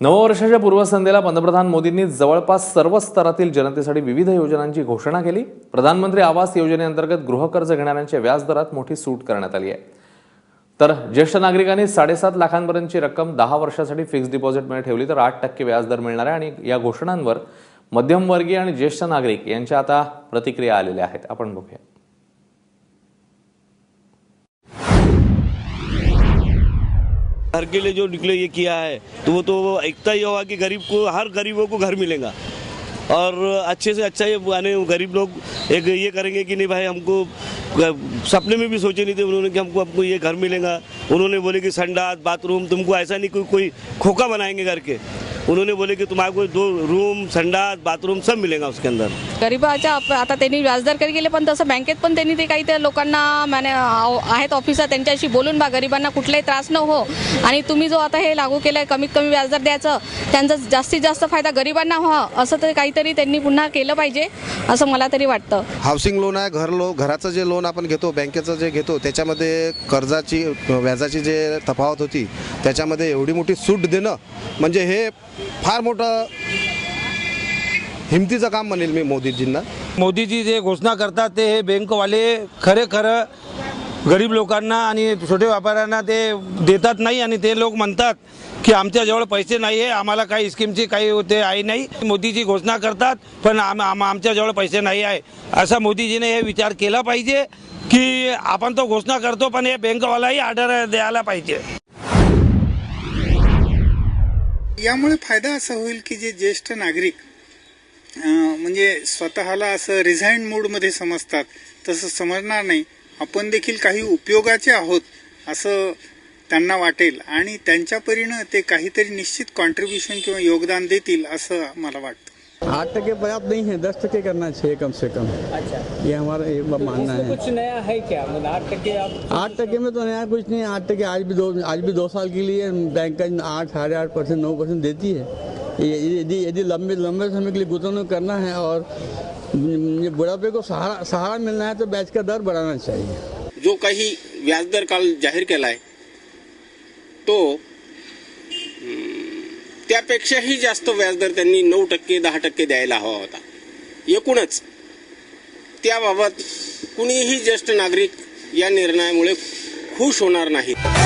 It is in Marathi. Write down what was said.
नववर्षाच्या पूर्वसंध्येला पंतप्रधान मोदींनी जवळपास सर्व स्तरातील जनतेसाठी विविध योजनांची घोषणा केली. प्रधानमंत्री आवास योजनेअंतर्गत गृहकर्ज घेणाऱ्यांच्या व्याजदरात मोठी सूट करण्यात आली आहे. तर ज्येष्ठ नागरिकांनी साडेसात लाखांपर्यंतची रक्कम दहा वर्षासाठी फिक्स डिपॉझिटमध्ये ठेवली तर आठ टक्के व्याजदर मिळणार आहे आणि या घोषणांवर मध्यमवर्गीय आणि ज्येष्ठ नागरिक यांच्या आता प्रतिक्रिया आलेल्या आहेत. आपण बघूया. घर के लिए जो निकले, ये किया है तो वो तो एकता ही होगा कि गरीब को, हर गरीबों को घर मिलेगा। और अच्छे से अच्छा ये यानी गरीब लोग एक ये करेंगे कि नहीं भाई, हमको सपने में भी सोचे नहीं थे उन्होंने कि हमको हमको ये घर मिलेगा। उन्होंने बोले कि संडास, बाथरूम, तुमको ऐसा नहीं कोई कोई खोखा बनाएँगे घर के। उन्होंने बोले कि तुम्हारे दो रूम संडास बाथरूम सब मिलेगा उसके अंदर। गरिबाच्या आप- आता त्यांनी व्याजदर करी गेले पण तसं बँकेत पण त्यांनी ते काही त्या लोकांना माने आहेत ऑफिसर त्यांच्याशी बोलून बा गरिबांना कुठलाही त्रास न हो. आणि तुम्ही जो आता हे लागू केलंय कमीत कमी व्याजदर द्यायचं त्यांचा जास्तीत जास्त फायदा गरिबांना व्हावा असं तर काहीतरी त्यांनी पुन्हा केलं पाहिजे असं मला तरी वाटतं. हाऊसिंग लोन आहे घर लो घराचं जे लोन आपण घेतो बँकेचं जे घेतो त्याच्यामध्ये कर्जाची व्याजाची जे तफावत होती त्याच्यामध्ये एवढी मोठी सूट देणं म्हणजे हे फार मोठं हिमतीचं काम म्हणेल मी मोदीजींना. मोदीजी जे घोषणा करतात ते हे बँकवाले खरे खरं गरीब लोकांना आणि छोटे व्यापाऱ्यांना ते देतात नाही आणि ते लोक म्हणतात की आमच्याजवळ पैसे नाही आहे आम्हाला काही स्कीमची काही ते आहे नाही. मोदीजी घोषणा करतात पण आम आम आमच्याजवळ पैसे नाही आहे. असा मोदीजीने हे विचार केला पाहिजे की आपण तो घोषणा करतो पण हे बँकवालाही ऑर्डर द्यायला पाहिजे. यामुळे फायदा असा होईल की जे ज्येष्ठ नागरिक म्हणजे स्वतःला असं रिझाईन मूडमध्ये समजतात तसं समजणार नाही. आपण देखील काही उपयोगाचे आहोत असं त्यांना वाटेल. आणि त्यांच्या परीनं ते काहीतरी निश्चित कॉन्ट्रीब्युशन किंवा योगदान देतील असं मला वाटतं. आठ टके पर्याप्त नहीं है दस टके करना चाहिए कम से कम। अच्छा। ये हमारा ये मानना है। कुछ नया है क्या? मतलब आठ टके आठ टके में तो नया कुछ नहीं है आठ टके आज भी दो आज भी दो साल के लिए बैंक का आठ साढ़े आठ परसेंट नौ परसेंट देती है। यदि यदि लंबे लंबे समय के लिए गुतवणूक करना है और बुढ़ापे को सहारा सहारा मिलना है तो ब्याज का दर बढ़ाना चाहिए। जो काही व्याजदर काल जाहीर केलाय तो त्यापेक्षाही जास्त व्याजदर त्यांनी नऊ टक्के दहा टक्के द्यायला हवा होता. एकूणच त्याबाबत कुणीही ज्येष्ठ नागरिक या निर्णयामुळे खुश होणार नाहीत